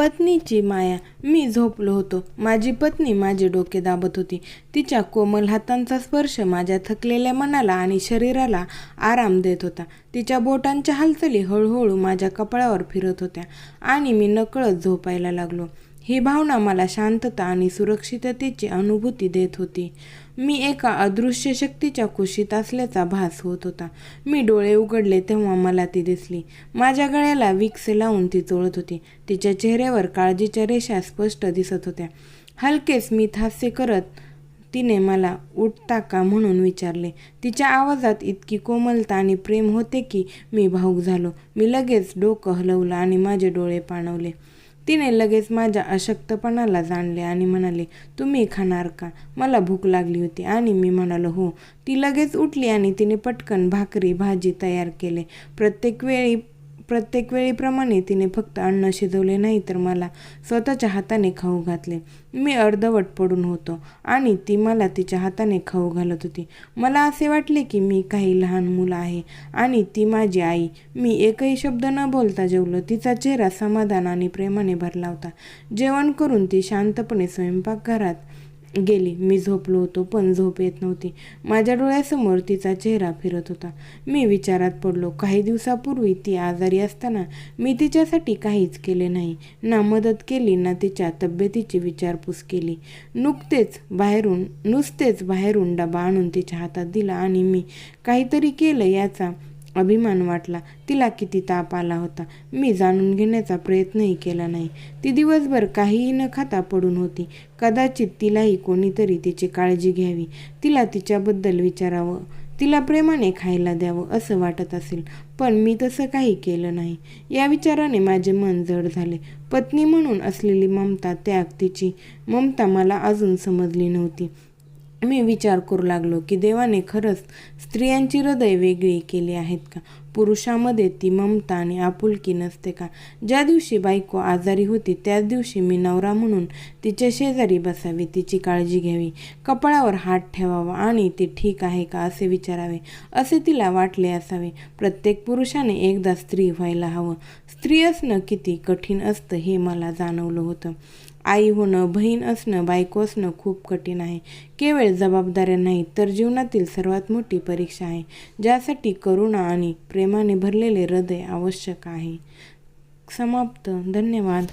पत्नीची माया. मी झोपलो होतो. माझी पत्नी माझे डोके दाबत होती. तिच्या कोमल हातांचा स्पर्श माझ्या थकलेल्या मनाला आणि शरीराला आराम देत होता. तिच्या बोटांच्या हालचाली हळूहळू माझ्या कपाळावर फिरत होत्या आणि मी नकळत झोपायला लागलो. ही भावना मला शांतता आणि सुरक्षिततेची अनुभूती देत होती. मी एका अदृश्य शक्तीच्या कुशीत असल्याचा भास होत होता. मी डोळे उघडले तेव्हा मला ती दिसली. माझ्या गळ्याला विक्स लावून ती चोळत होती. तिच्या चेहऱ्यावर काळजीच्या रेषा स्पष्ट दिसत होत्या. हलकेच मी हास्य करत तिने मला उठता का म्हणून विचारले. तिच्या आवाजात इतकी कोमलता आणि प्रेम होते की मी भाऊक झालो. मी लगेच डोकं हलवलं आणि माझे डोळे पाणवले. तिने लगेच माझ्या अशक्तपणाला जाणले आणि म्हणाले तुम्ही खाणार का? मला भूक लागली होती. आणि मी म्हणालो हो. ती लगेच उठली आणि तिने पटकन भाकरी भाजी तयार केले. प्रत्येक वेळी प्रत्येक वेळीप्रमाणे तिने फक्त अन्न शिजवले नाही तर मला स्वतःच्या हाताने खाऊ घातले. मी अर्धवट पडून होतो आणि ती मला तिच्या हाताने खाऊ घालत होती. मला असे वाटले की मी काही लहान मुलं आहे आणि ती माझी आई. मी एकही शब्द न बोलता जेवलो तिचा चेहरा समाधान आणि प्रेमाने भरला होता. जेवण करून ती शांतपणे स्वयंपाकघरात गेली. मी झोपलो होतो पण झोप येत नव्हती. माझ्या डोळ्यासमोर तिचा चेहरा फिरत होता. मी विचारात पडलो काही दिवसापूर्वी ती आजारी असताना मी तिच्यासाठी काहीच केले नाही. ना मदत केली ना तिच्या तब्येतीची विचारपूस केली. नुकतेच बाहेरून नुसतेच बाहेरून डबा आणून तिच्या हातात दिला आणि मी काहीतरी केलं याचा अभिमान वाटला. तिला किती ताप आला होता. मी जाणून घेण्याचा प्रयत्नही केला नाही. ती दिवसभर काहीही न खाता पडून होती. कदाचित तिलाही कोणीतरी तिची काळजी घ्यावी. तिला तिच्याबद्दल विचारावं. तिला प्रेमाने खायला द्यावं असं वाटत असेल. पण मी तसं काही केलं नाही. या विचाराने माझे मन जड झाले. पत्नी म्हणून असलेली ममता त्याग तिची. ममता मला अजून समजली नव्हती. मी विचार करू लागलो की देवाने खरंच स्त्रियांची हृदय वेगळी केली आहेत का? पुरुषामध्ये ती ममता आणि आपुलकी नसते का? ज्या दिवशी बायको आजारी होती त्याच दिवशी मी नवरा म्हणून तिच्या शेजारी बसावी तिची काळजी घ्यावी. कपाळावर हात ठेवावा आणि ती ठीक आहे का असे विचारावे. असे तिला वाटले असावे. प्रत्येक पुरुषाने एकदा स्त्री व्हायला हवं. स्त्री असणं किती कठीण असतं हे मला जाणवलं होतं. आई होणं बहीण असणं बायको असणं खूप कठीण आहे. केवळ जबाबदाऱ्या नाही तर जीवनातील सर्वात मोठी परीक्षा आहे. ज्यासाठी करुणा आणि प्रेमाने भरलेले हृदय आवश्यक आहे. समाप्त. धन्यवाद.